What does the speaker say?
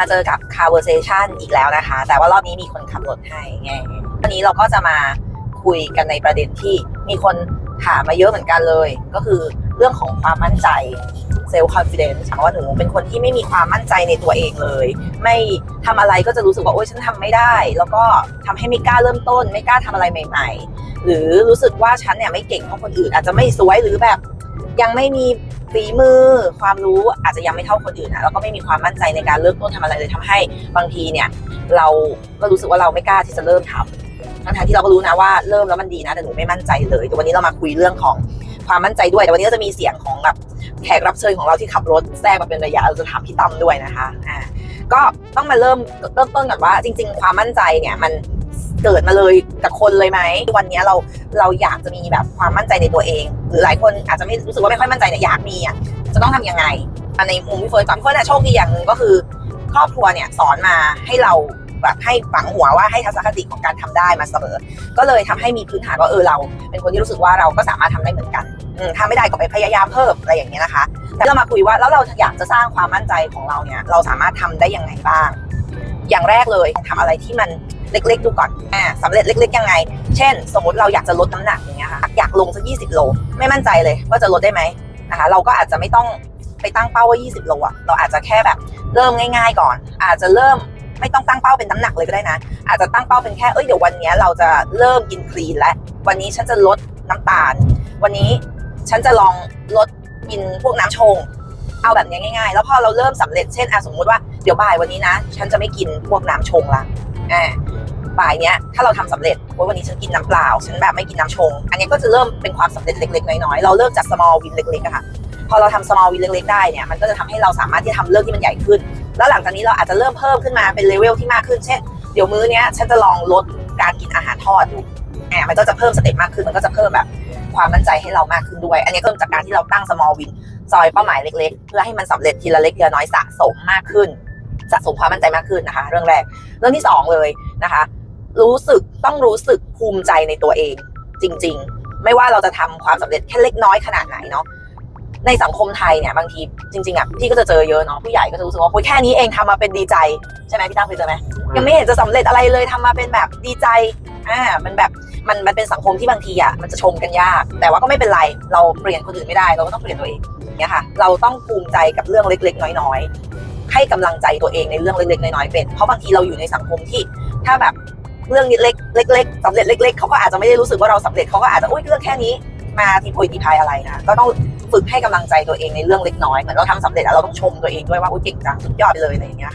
มาเจอกับ conversation อีกแล้วนะคะ แต่ว่ารอบนี้มีคนขับรถให้ไงวันนี้เราก็จะมาคุยกันในประเด็นที่มีคนถามมาเยอะเหมือนกันเลย ก็คือเรื่องของความมั่นใจ self confidence ว่าหนูเป็นคนที่ไม่มีความมั่นใจในตัวเองเลย ไม่ทำอะไรก็จะรู้สึกว่าโอ๊ยฉันทำไม่ได้ แล้วก็ทำให้ไม่กล้าเริ่มต้น ไม่กล้าทำอะไรใหม่ ๆ หรือรู้สึกว่าฉันเนี่ยไม่เก่งเท่าคนอื่น อาจจะไม่สวยหรือแบบยังไม่มี ฝีมือ ความรู้อาจจะยังไม่เท่าคนอื่นนะแล้วก็ไม่มีความมั่นใจในการเริ่มต้นทำอะไรเลยทำให้บางทีเนี่ย เราก็รู้สึกว่าเราไม่กล้าที่จะเริ่มทำทั้งที่เราก็รู้นะว่าเริ่มแล้วมันดีนะแต่หนูไม่มั่นใจเลยแต่วันนี้เรามาคุยเรื่องของความมั่นใจด้วย แต่วันนี้เราจะมีเสียงของแบบแขกรับเชิญของเราที่ขับรถแทรกมาเป็นระยะเราจะถามพี่ตั้มด้วยนะคะอ่าก็ต้องมาเริ่มเริ่มต้นก่อนว่าจริง ๆ ความมั่นใจเนี่ยมัน เกิดมาเลยกับคนเลยไหมวันนี้เราเราอยากจะมีแบบความมั่นใจในตัวเอง หรือหลายคนอาจจะไม่รู้สึกว่าไม่ค่อยมั่นใจเนี่อยากมีอะจะต้องทำยังไงในมุมพี่เฟิร์นก่อนพี่เฟิร์นเนี่ยโชคดีอย่างหนึ่งก็คือ ครอบครัวเนี่ยสอนมาให้เราแบบให้ฝังหัวว่าให้ทัศนคติของการทำได้มาเสมอ ก็เลยทำให้มีพื้นฐานว่าเออเรา เป็นคนที่รู้สึกว่าเราก็สามารถทำได้เหมือนกันถ้าไม่ได้ก็ไปพยายามเพิ่มอะไรอย่างเงี้ยนะคะแต่เรามาคุยว่าแล้วเราอยากจะสร้างความมั่นใจของเราเนี่ยเราสามารถทำได้ยังไงบ้าง อย่างแรกเลยทำอะไรที่มันเล็กๆดูก่อนอ่าสำเร็จเล็ก ๆ ยังไง เช่น สมมติเราอยากจะลดน้ำหนักอย่างเงี้ยค่ะอยากลงสัก 20 โล ไม่มั่นใจเลยว่าจะลดได้ไหมนะคะเราก็อาจจะไม่ต้องไปตั้งเป้าว่า 20 โลอะเราอาจจะแค่แบบเริ่มง่าย ๆ ก่อน อาจจะเริ่มไม่ต้องตั้งเป้าเป็นน้ำหนักเลยก็ได้นะ อาจจะตั้งเป้าเป็นแค่ เอ้ย เดี๋ยววันนี้เราจะเริ่มกินคลีนแล้ว วันนี้ฉันจะลดน้ำตาล วันนี้ฉันจะลองลดกินพวกน้ำชง เอาแบบนี้ง่ายๆ แล้วพอเราเริ่มสำเร็จ เช่นอสมมุติว่า เดี๋ยวบ่ายวันนี้นะ ฉันจะไม่กินพวกน้ำชงละอ่าบ่ายเนี้ยถ้าเราทำสำเร็จวันนี้ฉันกินน้ำเปล่า ฉันแบบไม่กินน้ำชง อันนี้ก็จะเริ่มเป็นความสำเร็จเล็ก ๆ น้อยๆ เราเริ่มจาก small win เล็กๆอะค่ะ พอเราทำ small win เล็ก ๆ ได้เนี่ย มันก็จะทำให้เราสามารถที่จะทำเรื่องที่มันใหญ่ขึ้น แล้วหลังจากนี้เราอาจจะเริ่มเพิ่มขึ้นมาเป็นเลเวลที่มากขึ้น เช่น เดี๋ยวมื้อเนี้ยฉันจะลองลดการกินอาหารทอดดูแอบมันก็จะเพิ่มสเต็ปมากขึ้น มันก็จะเพิ่มแบบความมั่นใจให้เรามากขึ้นด้วย อันนี้ก็เริ่มจากการที่เราตั้ง small win ซอยเป้าหมายเล็ก ๆ เพื่อให้มันสำเร็จทีละเล็กทีละน้อยสะสมมากขึ้น สะสมความมั่นใจมากขึ้นนะคะ เรื่องแรก เรื่องที่สองเลยนะคะ รู้สึกต้องรู้สึกภูมิใจในตัวเอง จริง ๆ ไม่ว่าเราจะทำความสำเร็จแค่เล็กน้อยขนาดไหนเนาะในสังคมไทยเนี่ยบางทีจริงๆอะพี่ก็จะเจอเยอะเนาะผู้ใหญ่ก็จะรู้สึกว่าโอ้ยแค่นี้เองทำมาเป็นดีใจใช่ไหมพี่ตั้งเคยเจอไหมยังไม่เห็นจะสำเร็จอะไรเลยทำมาเป็นแบบดีใจอ่ามันแบบมันมันเป็นสังคมที่บางทีอะมันจะชมกันยาก แต่ว่าก็ไม่เป็นไรเราเปลี่ยนคนอื่นไม่ได้ เราก็ต้องเปลี่ยนตัวเองเนี่ยค่ะ เราต้องภูมิใจกับเรื่องเล็ก ๆ น้อยๆ ให้กำลังใจตัวเองในเรื่องเล็กๆน้อยๆเป็น เพราะบางทีเราอยู่ในสังคมที่ถ้าแบบเรื่องเล็กๆเล็กๆสำเร็จเล็ก ๆเขาก็อาจจะไม่ได้รู้สึกว่าเราสำเร็จเขาก็อาจจะอุ้ยเรื่องแค่นี้มาทีโพยทีพายอะไรนะก็ต้องฝึกให้กำลังใจตัวเองในเรื่องเล็กน้อยเหมือนเราทำสำเร็จแล้วเราต้องชมตัวเองด้วยว่าอุ้ยเก่งจังสุดยอดไปเลยอะไรอย่างเงี้ยค่ะ